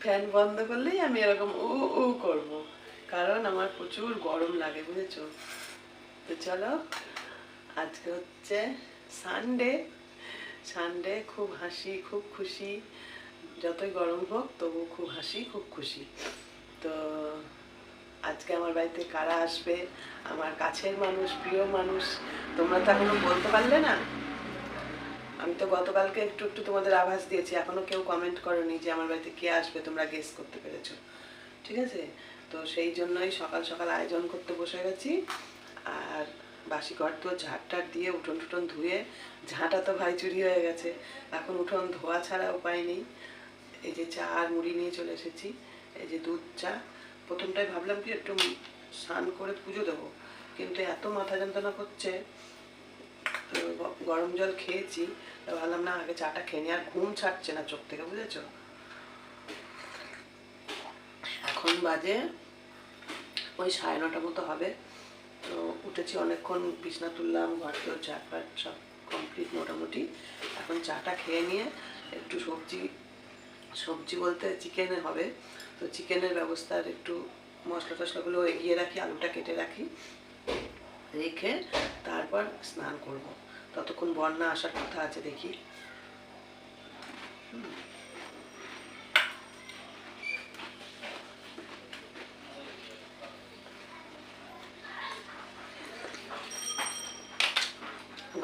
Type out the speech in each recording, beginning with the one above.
Fan বন্ধ করলেই আমি এরকম উ উ করব। কারণ আমার প্রচুর গরম লাগে, বুঝেছ? তো চলো, আজকে হচ্ছে সানডে সানডে খুব হাসি, খুব খুশি। যতই গরম হোক, তবু খুব হাসি, খুব খুশি। তো আজকে আমার বাড়িতে কারা আসবে? আমার কাছের মানুষ, প্রিয় মানুষ, তোমরা তো এখনও বলতে পারলে না? আমি তো গতকালকে একটু একটু তোমাদের আভাস দিয়েছি, এখনও কেউ কমেন্ট করনি যে আমার বাড়িতে কে আসবে, তোমরা গেস করতে পেরেছ। ঠিক আছে? তো সেই জন্যই সকাল সকাল আয়োজন করতে বসে গেছি। আর বাসি ঘর তো ঝাড়টার দিয়ে উঠোন টুটন ধুয়ে, ঝাঁটা তো ভাই চুরি হয়ে গেছে। এখন উঠোন ধোয়া ছাড়া উপায় নেই। এই যে চা আর মুড়ি নিয়ে চলে এসেছি, এই যে দুধ, চা। প্রথমটাই ভাবলাম কি একটু স্নান করে পুজো দেবো, কিন্তু এত মাথা যন্ত্রণা করছে গরম জল খেয়েছি, তো ভাবলাম, না, আগে চাটা খেয়ে নি। আর ঘুম ছাড়ছে না চোখ থেকে, বুঝেছ? এখন বাজে ওই সাড়ে নটা মতো হবে। তো উঠেছি অনেকক্ষণ, বিছনা তুললাম, ঘর কেউ ঝাড়পাট সব কমপ্লিট মোটামুটি। এখন চাটা খেয়ে নিয়ে একটু সবজি সবজি বলতে চিকেনে হবে। তো চিকেনের ব্যবস্থার একটু মশলা টশলাগুলো এগিয়ে রাখি, আলুটা কেটে রাখি। রেখে তারপর স্নান করব। ততক্ষণ বন্যা আসার কথা আছে দেখি।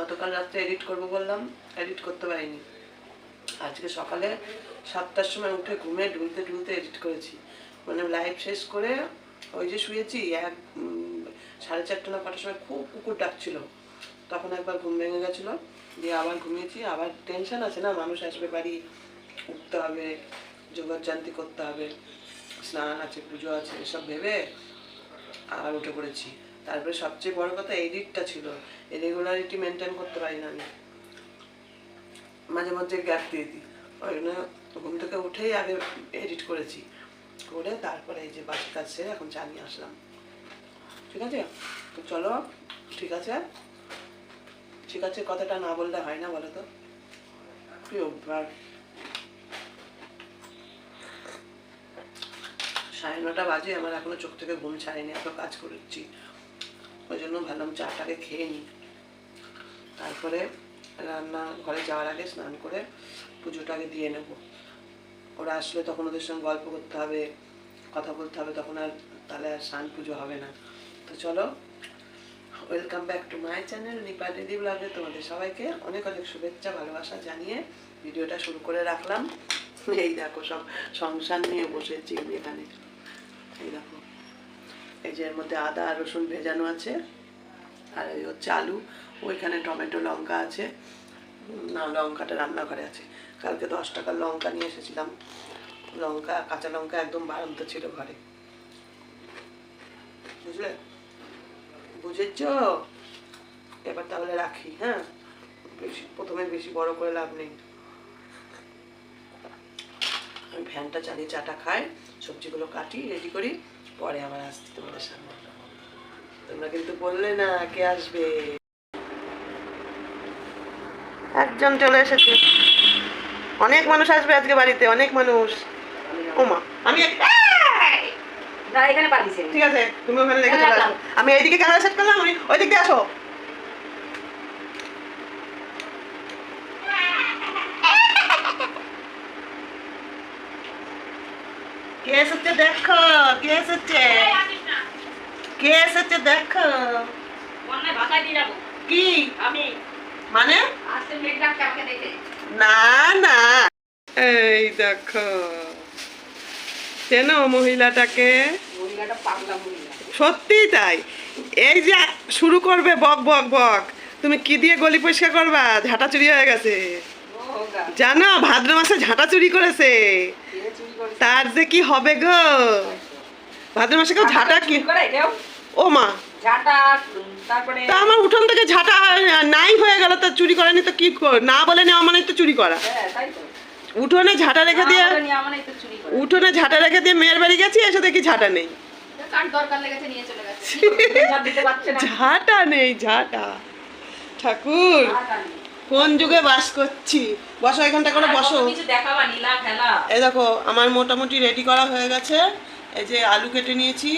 গতকাল রাত্রে এডিট করব বললাম এডিট করতে পারিনি। আজকে সকালে সাতটার সময় উঠে ঘুমে ঢুলতে ঢুলতে এডিট করেছি। মানে লাইভ শেষ করে ওই যে শুয়েছি, এক সাড়ে চারটে না কটার সময় খুব কুকুর ডাকছিল। তখন একবার ঘুম ভেঙে গেছিল। দিয়ে আবার ঘুমিয়েছি। আবার টেনশন আছে না? মানুষ আসবে বাড়ি, উঠতে হবে যোগাযান্তি করতে হবে, স্নান আছে, পুজো আছে, এসব ভেবে আবার উঠে পড়েছি। তারপরে সবচেয়ে বড় কথা এডিটটা ছিল। এই রেগুলারিটি মেনটেন করতে পারি না আমি। মাঝে মাঝে গ্যাপ দিয়ে দিই। ওই জন্য ঘুম থেকে উঠেই আগে এডিট করেছি। করে তারপরে এই যে বাকি কাজ সেরে এখন চা নিয়ে আসলাম। ঠিক আছে? তো চলো, ঠিক আছে? ঠিক আছে, কথাটা না বললে হয় না, বলো তো। কি অভ্যাস? সাড়ে নটা বাজে, আমার এখনও চোখ থেকে ঘুম ছাড়েনি, এত কাজ করেছি। ওই জন্য ভাবলাম চাটাকে খেয়ে নিই। তারপরে রান্না, ঘরে যাওয়ার আগে স্নান করে পুজোটাকে দিয়ে নেব। ওরা আসলে তখন ওদের সঙ্গে গল্প করতে হবে, কথা বলতে হবে, তখন আর তাহলে আর স্নান পুজো হবে না। তো চলো welcome back to my channel Nipa দিদি ব্লগে তোমাদের সবাইকে অনেক অনেক শুভেচ্ছা, ভালোবাসা জানিয়ে ভিডিওটা শুরু করে রাখলাম। এই দেখো সব সংসার নিয়ে বসেছি এখানে। এই দেখো, এই যে এর মধ্যে আদা রসুন ভেজানো আছে, আর এই হচ্ছে আলু, ওইখানে টমেটো, লঙ্কা আছে। না, লঙ্কাটা রান্নাঘরে আছে। কালকে দশ টাকার লঙ্কা নিয়ে এসেছিলাম। লঙ্কা, কাঁচা লঙ্কা একদম বাড়ন্ত ছিল ঘরে। বুঝলে? বুঝেছ? এবার তাহলে রাখি হ্যাঁ? বেশি, প্রথমে বেশি বড় করে লাভ নেই। আমি ফ্যানটা চালিয়ে চাটা খাই, সবজিগুলো কাটি রেডি করি, পরে আবার আসছি তোমাদের সামনে। তোমরা কিন্তু বললে না, কে আসবে? একজন চলে এসেছে। অনেক মানুষ আসবে আজকে বাড়িতে, অনেক মানুষ। ওমা, আমি! না এখানে পাঠিয়েছে ঠিক আছে তুমি ওখানে রেখে চলে আসো। আমি এইদিকে ক্যামেরা সেট করলাম আমি ওই দিক দিয়ে আসো। কে এসেছে দেখো কে এসেছে? কে এসেছে দেখো? বন্যায় ভাষায় দিয়ে যাব। কি? আমি। মানে? না না। এই দেখো। চেনো মহিলাটাকে? সত্যি তাই? এই যে শুরু করবে বক বক বক। তুমি কি দিয়ে গলি পরিষ্কার করবা? ঝাঁটা চুরি হয়ে গেছে। জানো ভাদ্র মাসে ঝাঁটা চুরি করেছে। তার যে কি হবে গো? ভাদ্র মাসে কেউ ঝাঁটা কি ও মা। তা আমার উঠোন থেকে ঝাঁটা নাই হয়ে গেল তো চুরি করেনি তো কি না বলে নেওয়া মানে তো চুরি করা। হ্যাঁ উঠোনে ঝাঁটা রেখে দিয়ে উঠোনে ঝাঁটা রেখে দিয়ে মেয়ের বাড়ি গেছি এসে দেখি ঝাঁটা নেই। কার দরকার লেগেছে নিয়ে চলে গেছে? ঝাঁট নেই ঝাঁটা। ঠাকুর কোন যুগে বাস করছি? বসো এখানটা করে বসো। এই দেখো আমার মোটামুটি রেডি করা হয়ে গেছে। এই যে আলু কেটে নিয়েছি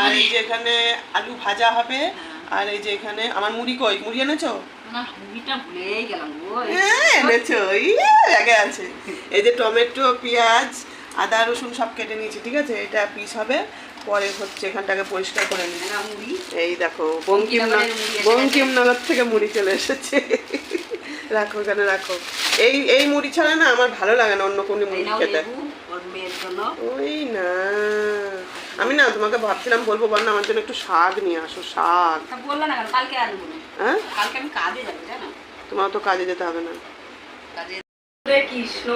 আর এই যে এখানে আলু ভাজা হবে আর এই যে এখানে আমার মুড়ি কই? মুড়ি এনেছো? হ্যাঁ এনেছো। ইয়ে, এই যে টমেটো পেঁয়াজ আদা রসুন সব কেটে নিয়েছি ঠিক আছে? এটা পিস হবে। পরে হচ্ছে এখানটাকে পরিষ্কার করে নিই। মুড়ি। এই দেখো মুড়ি এসে বঙ্কিমনগর থেকে মুড়ি চলে এসেছে। রাখো এখানে রাখো। এই এই মুড়ি ছাড়া না আমার ভালো লাগে না অন্য কোনো মুড়ি খেতে। ওই না। আমি না তোমাকে ভাবছিলাম বলব বল না আমার জন্য একটু শাক নিয়ে আসো শাক। তা বলল না কালকে আসব হ্যাঁ? কালকে আমি কাজে যাব জানো? তোমার তো কাজে যেতে হবে না। কাজে কৃষ্ণ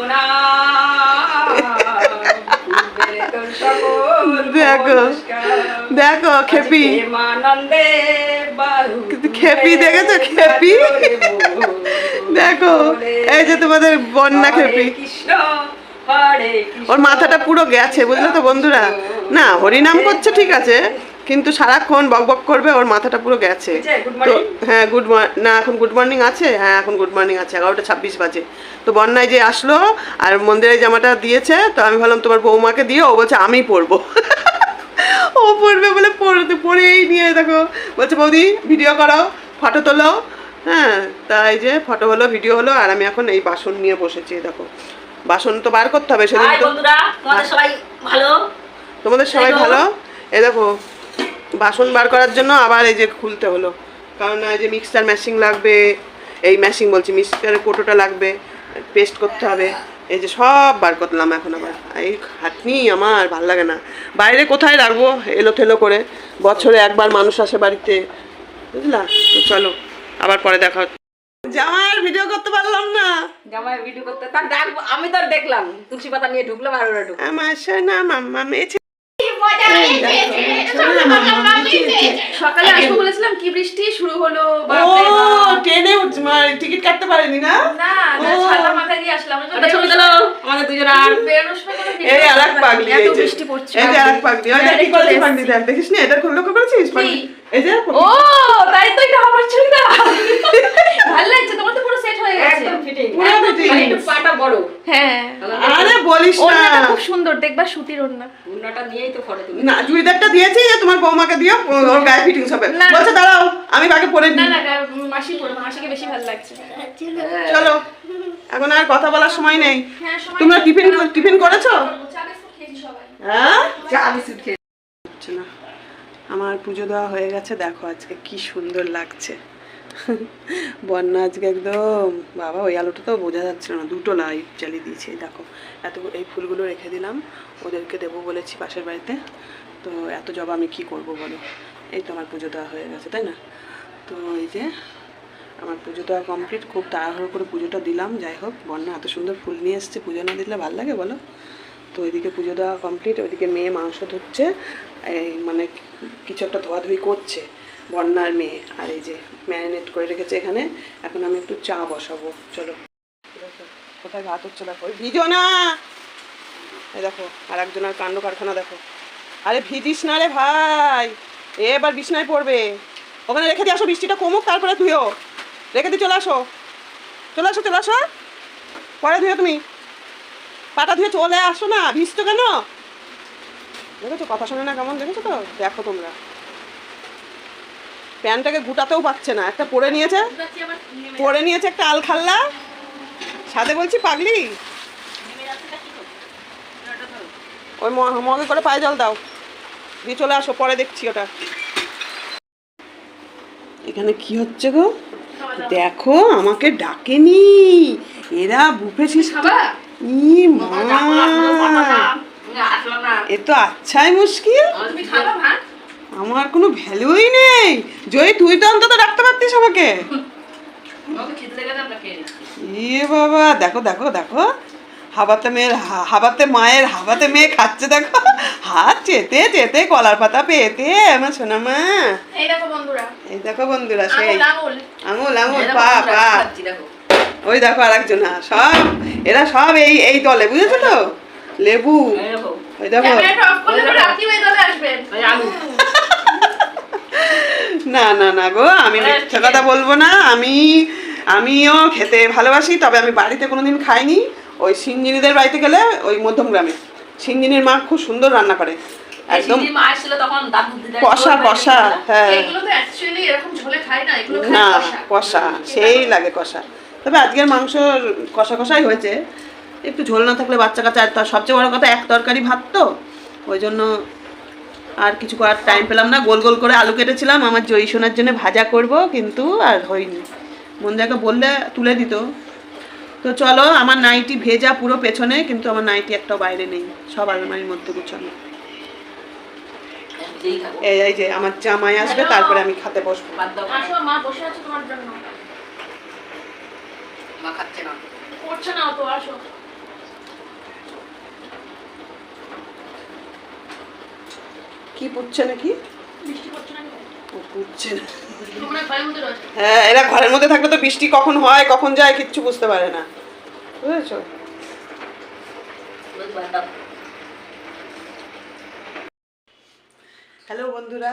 দেখো দেখো খেপি। খেপি দেখেছ? খেপি? দেখো এই যে তোমাদের বন্যা খেপি। ওর মাথাটা পুরো গেছে বুঝলে তো বন্ধুরা? না হরিনাম করছে ঠিক আছে। কিন্তু সারাক্ষণ বক বক করবে ওর মাথাটা পুরো গেছে। তো হ্যাঁ গুড মর্নিং না এখন গুড মর্নিং আছে? হ্যাঁ এখন গুড মর্নিং আছে এগারোটা ছাব্বিশ বাজে। তো বন্যায় যে আসলো আর মন্দিরে জামাটা দিয়েছে তো আমি ভাবলাম তোমার বৌমাকে দিয়ে ও বলছে আমি পরবো। ও পড়বে বলে পড়তে পড়েই নিয়ে দেখো বলছে বৌদি ভিডিও করো ফটো তোলো। হ্যাঁ তাই যে ফটো হলো ভিডিও হলো আর আমি এখন এই বাসন নিয়ে বসেছি দেখো। বাসন তো বার করতে হবে সেদিন তোমাদের সবাই ভালো? তোমাদের সবাই ভালো? এ দেখো বাসন বার করার জন্য আবার এই যে খুলতে হলো। কারণ এই যে মিক্সচার মেশিন লাগবে এই মেশিন বলছি মিক্সচারের কোটোটা লাগবে পেস্ট করতে হবে। এই যে সব বার করলাম এখন আবার। এই খাটনি আমার ভালো লাগে না। বাইরে কোথায় রাখব? এলো থেলো করে। বছরে একবার মানুষ আসে বাড়িতে। বুঝলা? তো চলো আবার পরে দেখা হচ্ছে। জামাইয়ের ভিডিও করতে পারলাম না। জামাই ভিডিও করতে তার ডাকবো। আমি তো আর দেখলাম। তুলসী পাতা নিয়ে ঢুকলাম আর ওরা ঢুকলো আমার সোনা মাম্মা মেয়েছে সকালে আসব বলেছিলাম কি বৃষ্টি? শুরু হলো ও ট্রেনে টিকিট কাটতে পারেনি না? না না ছাতা মাথায় দিয়ে আসলাম। ওটা ছবি তোলো আমাদের দুজন আর। বেরোনোর সময় কোনো video এই আরেক করতে পাগলি এই যে। বৃষ্টি পড়ছে এই যে আরেক পাগলি ওই দেখ কি Direct পাগলি দেখ দেখিস না? এটা খুব লক্ষ্য করেছিস? পাগলি? এই যে ও তাই তো এটা আমার চুড়িদার ভালো লাগছে তোমার তো পুরো সেট হয়ে গেছে। একদম ফিটিং পুরো fitting। একটু পাটা বড়। হ্যাঁ। আরে বলিস না। ওড়নাটা খুব সুন্দর দেখবা সুতির ওড়না। নিয়েই তো ফটো তুলি না চুড়িদারটা দিয়েছি যে তোমার বৌমাকে দিও ওর গায়ে ফিটিংস হবে। বলছে দাঁড়াও আমি আগে পরে না নিই। না মাসি পরবে মাসিকে বেশি ভালো লাগছে। চলো এখন আর কথা বলার সময় নেই। হ্যাঁ তোমরা টিফিন টিফিন করেছ? চা বিস্কুট খেয়েছি সবাই। হ্যাঁ? চা বিস্কুট খেয়ে হচ্ছে না। আমার পুজো দেওয়া হয়ে গেছে দেখো আজকে কি সুন্দর লাগছে। বন্যা আজকে একদম, বাবা, ওই আলোটা তো বোঝা যাচ্ছে না, দুটো লাইট জ্বালিয়ে দিয়েছে দেখো, এত এই ফুলগুলো রেখে দিলাম, ওদেরকে দেবো বলেছি পাশের বাড়িতে, তো এত জবা আমি কি করব বলো? এই তো আমার পুজো দেওয়া হয়ে গেছে, তাই না? তো এই যে, আমার পুজো দেওয়া কমপ্লিট খুব তাড়াহুড়ো করে পুজোটা দিলাম, যাই হোক, বন্যা এত সুন্দর ফুল নিয়ে এসছে, পুজো না দিলে ভালো লাগে বলো? তো ওইদিকে পুজো দেওয়া কমপ্লিট ওইদিকে মেয়ে মাংস ধুচ্ছে এই মানে কিছু একটা ধোয়াধুয়ি করছে বন্যার মেয়ে। আর এই যে ম্যারিনেট করে রেখেছে এখানে, এখন আমি একটু চা বসাবো। চলো। কোথায় ভাত হচ্ছে, দেখো। ভিজো না! দেখো, আর একজনের কাণ্ড কারখানা, দেখো। আরে ভিজিস না রে ভাই! এবার বিছনায় পড়বে। ওখানে রেখে দিয়ে আসো, বৃষ্টিটা কমুক, তারপরে ধুয়েও রেখে দিয়ে চলে আসো। চলে আসো চলে আসো। পরে ধুয়ে তুমি। পাটা ধুয়ে চলে আসো না ভিজতো কেন? দেখেছ? কথা শোনে না কেমন? দেখেছ তো? দেখো তোমরা। প্যান্টটাকে গুটাতেও পাচ্ছে না। একটা পরে নিয়েছে পরে নিয়েছে একটা আল খাল্লা সাথে বলছি পাগলি। ওই মগে করে পায়ে জল দাও। দিয়ে চলে আসো পরে দেখছি ওটা। এখানে কি হচ্ছে গো? দেখো আমাকে ডাকেনি। এরা বুফে ই মা। এ তো আচ্ছাই মুশকিল। আমার কোনো ভ্যালুই নেই। জয় তুই তো অন্তত রাখতে পারতিস আমাকে। ইয়ে বাবা দেখো দেখো দেখো। হাবাতে মেয়ের হা- হাবাতে মায়ের হাবাতে মেয়ে খাচ্ছে দেখো। হাত চেতে চেতে কলার পাতা পেতে আমার সোনা মা এই দেখো বন্ধুরা। এই দেখো বন্ধুরা সেই। আঙুল আঙুল। পা পা। ওই দেখো আর একজন সব এরা সব এই এই দলে বুঝেছ তো? লেবু। এই দেখো। ওই দেখো ক্যামেরাটা অফ করলে তো রাখি হয়ে যাবে আসবেন এই আলু। না না গো আমি মিথ্যে কথা বলব না। আমি আমিও খেতে ভালোবাসি তবে আমি বাড়িতে কোনোদিন খাইনি। ওই সিঞ্জিনিদের বাড়িতে গেলে ওই মধ্যম গ্রামে সিঞ্জিনির মা খুব সুন্দর রান্না করে। একদম কষা কষা হ্যাঁ। না কষা। সেই লাগে কষা। তবে আজকের মাংস কষা কষাই হয়েছে। একটু ঝোল না থাকলে বাচ্চা কাচ্চা আর সবচেয়ে বড় কথা এক তরকারি ভাত তো। ওই জন্য আর কিছু করার টাইম পেলাম না গোল গোল করে আলু কেটেছিলাম আমার জয়ী সোনার জন্য ভাজা করব কিন্তু আর হয়নি। মন্দাকে বললে তুলে দিত। তো চলো আমার নাইটি ভেজা পুরো পেছনে কিন্তু আমার নাইটি একটাও বাইরে নেই সব আলমারির মধ্যে গুছানো। এই এই যে আমার জামাই আসবে তারপরে আমি খাতে বসবো। বাদ দাও আসো মা বসে আছে তোমার জন্য। মা খাচ্ছে না। করছে না তো আসো কি পুচ্ছে নাকি বৃষ্টি করছে না ও পুচ্ছে না তোমরা ঘরের পুচ্ছে নাকি হ্যাঁ এরা ঘরের মধ্যে থাকলে তো বৃষ্টি কখন হয় কখন যায় কিচ্ছু বুঝতে পারে না। বুঝেছ? হ্যালো বন্ধুরা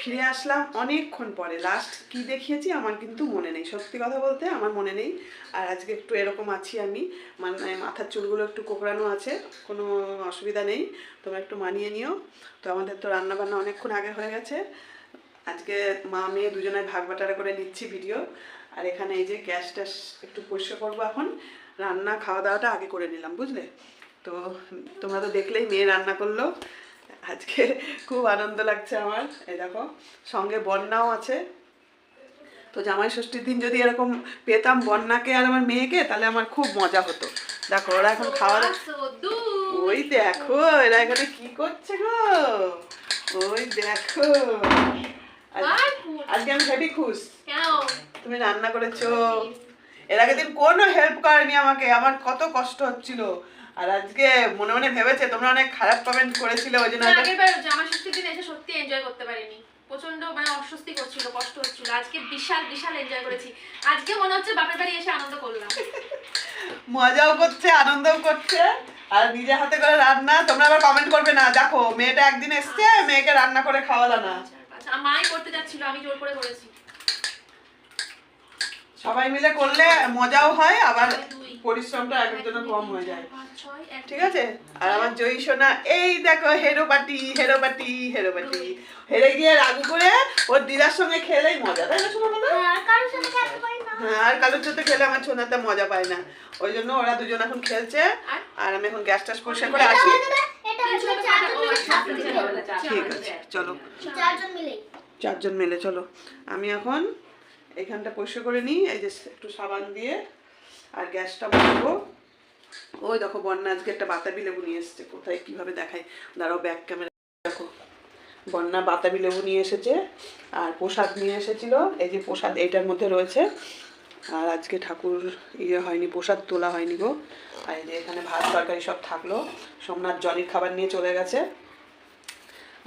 ফিরে আসলাম অনেকক্ষণ পরে। লাস্ট কি দেখিয়েছি আমার কিন্তু মনে নেই। সত্যি কথা বলতে আমার মনে নেই। আর আজকে একটু এরকম আছি আমি। মানে মাথার চুলগুলো একটু কোকড়ানো আছে। কোনো অসুবিধা নেই। তোমরা একটু মানিয়ে নিও। তো আমাদের তো রান্না বান্না অনেকক্ষণ আগে হয়ে গেছে। আজকে মা, মেয়ে দুজনে ভাগ বাটারা করে নিচ্ছি ভিডিও। আর এখানে এই যে গ্যাস ট্যাস একটু পরিষ্কার করব এখন। রান্না খাওয়া দাওয়াটা আগে করে নিলাম, বুঝলে? তো তোমরা তো দেখলেই মেয়ে রান্না করল। আজকে খুব আনন্দ লাগছে আমার। এই দেখো সঙ্গে বন্যাও আছে। তো জামাই ষষ্ঠীর দিন যদি এরকম পেতাম বন্যাকে আর আমার মেয়েকে তাহলে আমার খুব মজা হতো। দেখো ওরা এখন খাওয়া দাওয়া ওই দেখো এরা এখানে কি করছে গো? ওই দেখো। আজকে আমি হেভি খুশ। তুমি রান্না করেছ? এর আগের দিন কোনো হেল্প করেনি আমাকে আমার কত কষ্ট হচ্ছিল। আর আজকে মনে মনে ভেবেছে তোমরা অনেক খারাপ কমেন্ট করেছিলে ওই জন্য হয়তো- আগের বার জামা ষষ্ঠীর দিন এসে সত্যি এনজয় করতে পারিনি। প্রচণ্ড মানে অস্বস্তি করছিল কষ্ট হচ্ছিল। আজকে বিশাল বিশাল এনজয় করেছি। আজকে মনে হচ্ছে বাপের বাড়ি এসে আনন্দ করলাম। মজাও করছে আনন্দও করছে। আর নিজে হাতে করে রান্না তোমরা আবার কমেন্ট করবে না। দেখো মেয়েটা একদিন এসছে মেয়েকে রান্না করে খাওয়ালা না। আচ্ছা মাই করতে যাচ্ছিল আমি জোর করে করেছি। সবাই মিলে করলে মজাও হয় আবার। পরিশ্রমটা একজনের কম হয়ে যায়। ঠিক আছে? আর আমার জয়ী সোনা এই দেখো হেরো পাটি হেরো পাটি হেরো পাটি হেরে গিয়ে রাগু করে ওর দিদার সঙ্গে খেলেই মজা তাই না শোনা হ্যাঁ আর কারোর সাথে খেলে আমার ছোনাতে মজা পায় না। ওই জন্য ওরা দুজন এখন খেলছে। আর? আমি এখন গ্যাস ট্যাস পরিষ্কার করে আসি। ঠিক আছে চলো। চারজন মিলে। চারজন মিলে চলো। আমি এখন এখানটা পরিষ্কার করে নিই এই যে একটু সাবান দিয়ে আর গ্যাসটা বসাবো ওই দেখো বন্যা আজকে একটা বাতাবি লেবু নিয়ে এসেছে। কোথায় কীভাবে দেখাই দাঁড়াও ব্যাক ক্যামেরা দেখো। বন্যা বাতাবি লেবু নিয়ে এসেছে আর প্রসাদ নিয়ে এসেছিল। এই যে প্রসাদ এইটার মধ্যে রয়েছে। আর আজকে ঠাকুর ইয়ে হয়নি, প্রসাদ তোলা হয়নি গো। আর এই যে এখানে ভাত, তরকারি সব থাকল। সোমনাথ জলের খাবার নিয়ে চলে গেছে।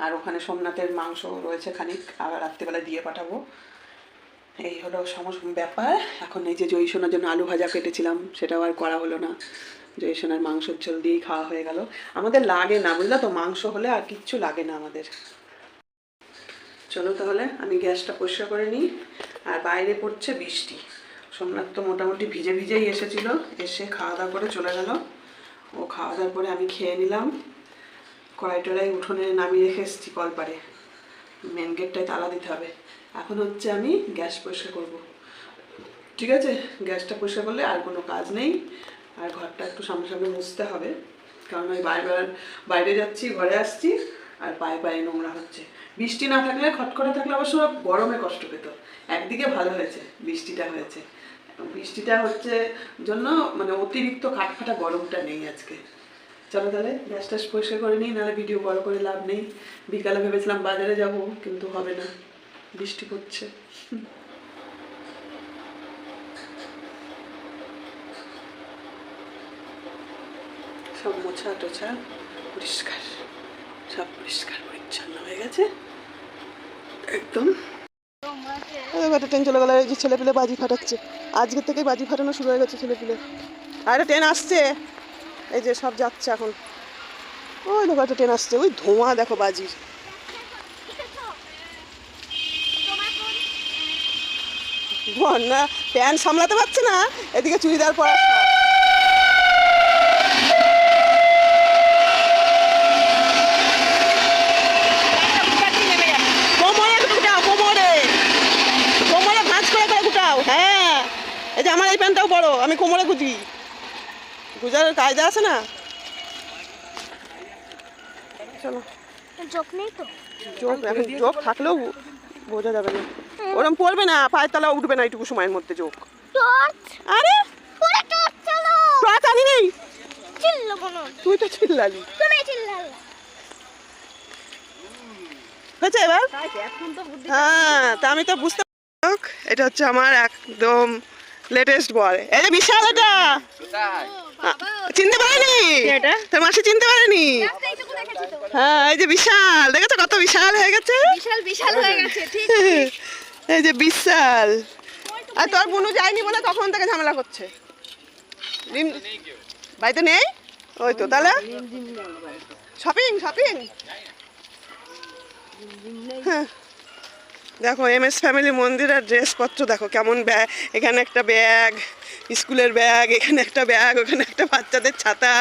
আর ওখানে সোমনাথের মাংস রয়েছে খানিক। আবার রাত্রিবেলা দিয়ে পাঠাবো। এই হলো সমস্ত ব্যাপার। এখন এই যে জয়সোনার জন্য আলু ভাজা কেটেছিলাম, সেটাও আর করা হলো না। জয়সোনার মাংসের ঝোল দিয়েই খাওয়া হয়ে গেল। আমাদের লাগে না, বুঝলা তো? মাংস হলে আর কিচ্ছু লাগে না আমাদের। চলো তাহলে, আমি গ্যাসটা পরিষ্কার করে নিই। আর বাইরে পড়ছে বৃষ্টি। সোমনাথ তো মোটামুটি ভিজে ভিজেই এসেছিল। এসে খাওয়া দাওয়া করে চলে গেল। ও খাওয়া দাওয়ার পরে আমি খেয়ে নিলাম। কড়াই টড়াই উঠোনে নামিয়ে রেখে এসেছি কলপারে। মেন গেটটায় তালা দিতে হবে। এখন হচ্ছে আমি গ্যাস পরিষ্কার করব। ঠিক আছে? গ্যাসটা পরিষ্কার করলে আর কোনো কাজ নেই। আর ঘরটা একটু সামনে সামনে মুছতে হবে। কারণ আমি বাইরে বাইরে যাচ্ছি, ঘরে আসছি, আর পায়ে পায়ে নোংরা হচ্ছে। বৃষ্টি না থাকলে, খটখটা থাকলে অবশ্য গরমে কষ্ট পেত। একদিকে ভালো হয়েছে, বৃষ্টিটা হয়েছে। বৃষ্টিটা হচ্ছে জন্য মানে অতিরিক্ত খাটখাটা গরমটা নেই আজকে। চলো তাহলে গ্যাস ট্যাস পরিষ্কার করে নিই, নাহলে ভিডিও বড় করে লাভ নেই। বিকালে ভেবেছিলাম বাজারে যাব, কিন্তু হবে না। বৃষ্টি পড়ছে। সব মোছা টোছা পরিষ্কার, সব পরিষ্কার, পরিচ্ছন্ন হয়ে গেছে। একদম। এবার ট্রেন চলে গেল, এই যে ছেলে পেলে বাজি ফাটাচ্ছে। আজকের থেকে বাজি ফাটানো শুরু হয়ে গেছে ছেলে পেলে আরে ট্রেন আসছে। এই যে সব যাচ্ছে এখন। ওই দেখো, একটা ট্রেন আসছে। ওই ধোঁয়া দেখো বাজির। বন্যা প্যান্ট সামলাতে পারছে না এদিকে চুড়িদার পরা হ্যাঁ। এই যে আমার এই প্যান্টটাও বড় আমি কোমরে গুজি গুজার কায়দা আছে না? চলো। চোখ নেই তো? চোখ এখন চোখ থাকলেও বোঝা যাবে না। ওরম পড়বে না পায়ের তলা উঠবে না এইটুকু সময়ের মধ্যে চোখ টর্চ? আরে! পুরো টর্চ চালো টর্চ আনি নেই। তুই তো চিল্লালি। তুমি চিল্লালে। হয়েছে এবার? এখন তো বুদ্ধি হ্যাঁ তা আমি তো বুঝতে পারছি। এটা হচ্ছে আমার একদম লেটেস্ট বল। এই যে বিশাল এটা! চিনতে পারেনি? এটা? তোর মাসি চিনতে পারেনি? হ্যাঁ এই যে বিশাল। দেখেছ কত বিশাল হয়ে গেছে? বিশাল বিশাল হয়ে গেছে ঠিক। এই যে বিশাল। আর তোর বুনু যায়নি বলে তখন থেকে ঝামেলা করছে। বাড়িতে নেই? ওই তো তাহলে? শপিং শপিং হ্যাঁ। দেখো এম এস ফ্যামিলি মন্দিরের ড্রেসপত্র, দেখো কেমন ব্যাগ এখানে একটা ব্যাগ, স্কুলের ব্যাগ, এখানে একটা ব্যাগ, ওখানে একটা বাচ্চাদের ছাতা,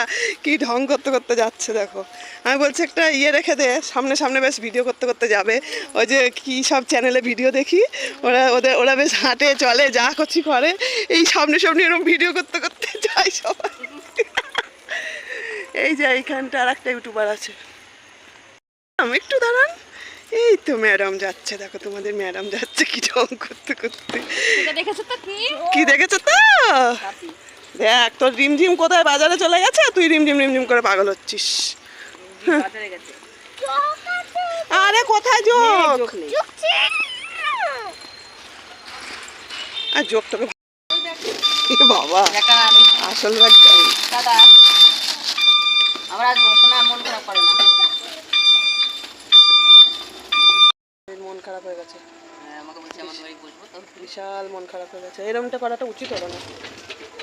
কি ঢং করতে করতে যাচ্ছে, দেখো। আমি বলছি, একটা ইয়ে রেখে দে, সামনে সামনে বেশ ভিডিও করতে করতে যাবে। ওই যে কী সব চ্যানেলে ভিডিও দেখি, ওরা, ওদের, ওরা বেশ হাঁটে, চলে, যা করছি করে। এই সামনে সামনে এরকম ভিডিও করতে করতে যায় সবাই। এই যে এইখানটা আর একটা ইউটিউবার আছে। একটু দাঁড়ান। এই তো ম্যাডাম যাচ্ছে। দেখো তোমাদের ম্যাডাম যাচ্ছে কি ঢং করতে করতে। কি? দেখেছ তো? দেখ তোর রিমঝিম কোথায়? বাজারে চলে গেছে? তুই রিমঝিম রিমঝিম করে পাগল হচ্ছিস। বাজারে গেছে। চোখ আছে আরে কোথায় যোগ ছিল আর যোগ তোকে বাবা আসল আমরা মন খারাপ করে না মন খারাপ হয়ে গেছে। হ্যাঁ, আমাকে বলছে আমাদের বাড়ি বসবো তো। বিশাল মন খারাপ হয়ে গেছে। এরমটা করাটা উচিত হলো না।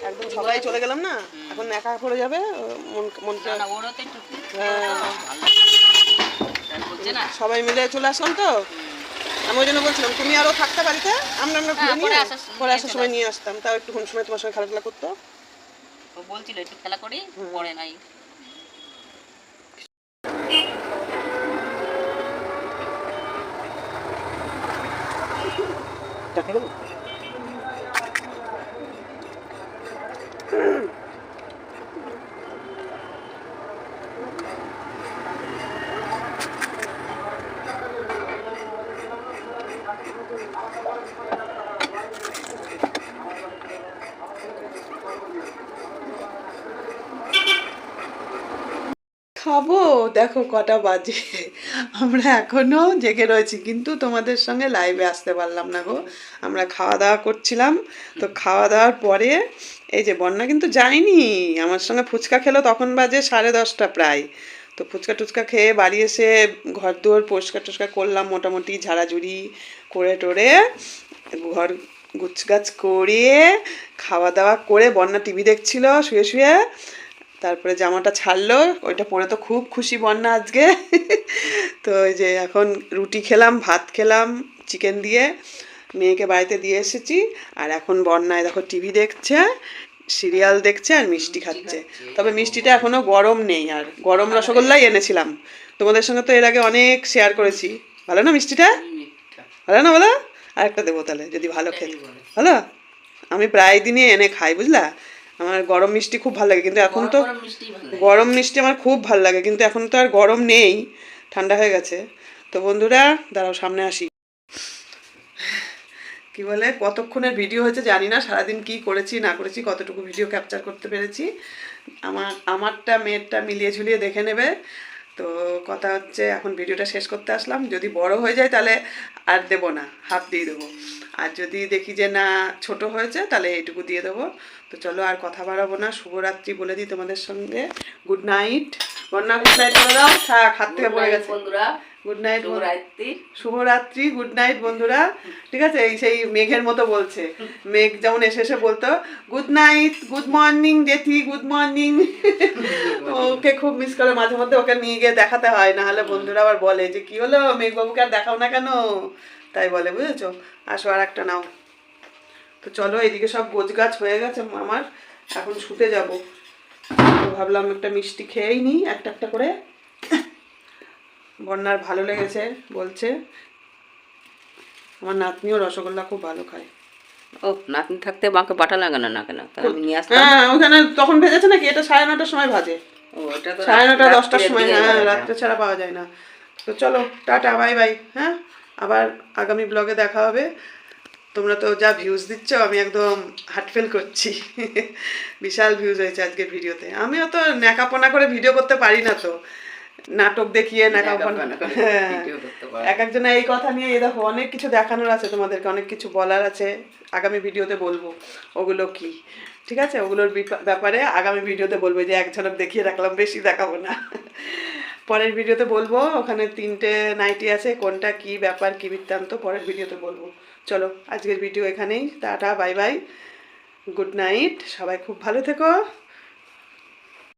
একদম সবাই চলে গেলাম না? এখন একা পড়ে যাবে মন মনটা হ্যাঁ। সবাই মিলে চলে আসলাম তো। আমি ওই জন্য বলছিলাম তুমি আরও থাকতে বাড়িতে? আমরা আমরা ঘুরে হ্যাঁ, নিয়ে পরে আসার সময় নিয়ে আসতাম। তাও একটু সময় তোমার সঙ্গে খেলাধুলা করতো। বলছিল একটু খেলা করি পরে নাই। খাব? দেখো কটা বাজে। আমরা এখনও জেগে রয়েছি, কিন্তু তোমাদের সঙ্গে লাইভে আসতে পারলাম না গো। আমরা খাওয়া দাওয়া করছিলাম। তো খাওয়া দাওয়ার পরে এই যে বন্যা কিন্তু যায়নি। আমার সঙ্গে ফুচকা খেলো তখন বাজে সাড়ে দশটা প্রায়। তো ফুচকা টুচকা খেয়ে বাড়ি এসে ঘর দুয়ার পরিষ্কার টুস্কার করলাম, মোটামুটি ঝাড়াঝুড়ি করে টোরে ঘর গুছগাছ করিয়ে খাওয়া দাওয়া করে বন্যা টিভি দেখছিল, শুয়ে শুয়ে। তারপরে জামাটা ছাড়লো, ওইটা পরে তো খুব খুশি বন্যা আজকে। তো ওই যে এখন রুটি খেলাম, ভাত খেলাম, চিকেন দিয়ে। মেয়েকে বাড়িতে দিয়ে এসেছি। আর এখন বন্যায় দেখো টিভি দেখছে সিরিয়াল দেখছে আর মিষ্টি খাচ্ছে। তবে মিষ্টিটা এখনও গরম নেই আর গরম রসগোল্লাই এনেছিলাম। তোমাদের সঙ্গে তো এর আগে অনেক শেয়ার করেছি। ভালো না মিষ্টিটা? ভালো না বলো? আর একটা দেবো তাহলে যদি ভালো খেতে। ভালো? আমি প্রায় দিনই এনে খাই বুঝলা? আমার গরম মিষ্টি খুব ভালো লাগে কিন্তু এখন তো গরম মিষ্টি গরম মিষ্টি আমার খুব ভালো লাগে কিন্তু এখন তো আর গরম নেই ঠান্ডা হয়ে গেছে। তো বন্ধুরা দাঁড়াও সামনে আসি। কি বলে, কতক্ষণের ভিডিও হয়েছে জানি না, সারাদিন কি করেছি, না করেছি, কতটুকু ভিডিও ক্যাপচার করতে পেরেছি। আমার, আমারটা, মেয়েরটা মিলিয়ে ঝুলিয়ে দেখে নেবে। তো কথা হচ্ছে, এখন ভিডিওটা শেষ করতে আসলাম। যদি বড় হয়ে যায় তাহলে আর দেবো না, হাফ দিয়ে দেবো। আর যদি দেখি যে না, ছোট হয়েছে তাহলে এইটুকু দিয়ে দেবো। তো চলো আর কথা বাড়াবো না। শুভরাত্রি বলে দিই তোমাদের সঙ্গে। Good night Bonya good night বলে দাও। থাক, হাত থেকে পড়ে গেছে। বন্ধুরা। গুড নাইট শুভরাত্রি। শুভরাত্রি গুড নাইট বন্ধুরা। ঠিক আছে? এই সেই মেঘের মতো বলছে। মেঘ যেমন এসে এসে বলতো গুড নাইট গুড মর্নিং জেঠি গুড মর্নিং ওকে খুব মিস করে মাঝে মধ্যে ওকে নিয়ে গিয়ে দেখাতে হয়। না হলে বন্ধুরা আবার বলে যে কি হলো? মেঘবাবুকে আর দেখাও না কেন? তাই বলে বুঝেছ? আসো আর একটা নাও। তো চলো এদিকে সব গোছ গাছ হয়ে গেছে আমার। এখন শুতে যাব। তো ভাবলাম একটা মিষ্টি খেয়েই নিই একটা একটা করে। বন্যার ভালো লেগেছে বলছে। আমার নাতনিও রসগোল্লা খুব ভালো খায়। ও নাতনি থাকতে মাকে বাটা লাগানো না কেন? আমি নিয়ে আসতাম। হ্যাঁ ওখানে তখন ভেজেছে নাকি? এটা সাড়ে নটার সময় ভাজে। সাড়ে নটা দশটার সময় হ্যাঁ রাত্রে ছাড়া পাওয়া যায় না। তো চলো টাটা বাই বাই হ্যাঁ? আবার আগামী ব্লগে দেখা হবে। তোমরা তো যা ভিউজ দিচ্ছ আমি একদম হার্টফেল করছি। বিশাল ভিউজ হয়েছে আজকের ভিডিওতে আমিও তো ন্যাকাপনা করে ভিডিও করতে পারি না তো। নাটক দেখিয়ে। এক একজনে এই কথা নিয়ে এ দেখো অনেক কিছু দেখানোর আছে তোমাদেরকে অনেক কিছু বলার আছে। আগামী ভিডিওতে বলব ওগুলো কি ঠিক আছে? ওগুলোর ব্যাপারে আগামী ভিডিওতে বলব যে এক ঝলক দেখিয়ে রাখলাম বেশি দেখাবো না। পরের ভিডিওতে বলব ওখানে তিনটে নাইটি আছে কোনটা কি ব্যাপার কি বৃত্তান্ত পরের ভিডিওতে বলব। চলো আজকের ভিডিও এখানেই tata bye bye good night সবাই খুব ভালো থেকো।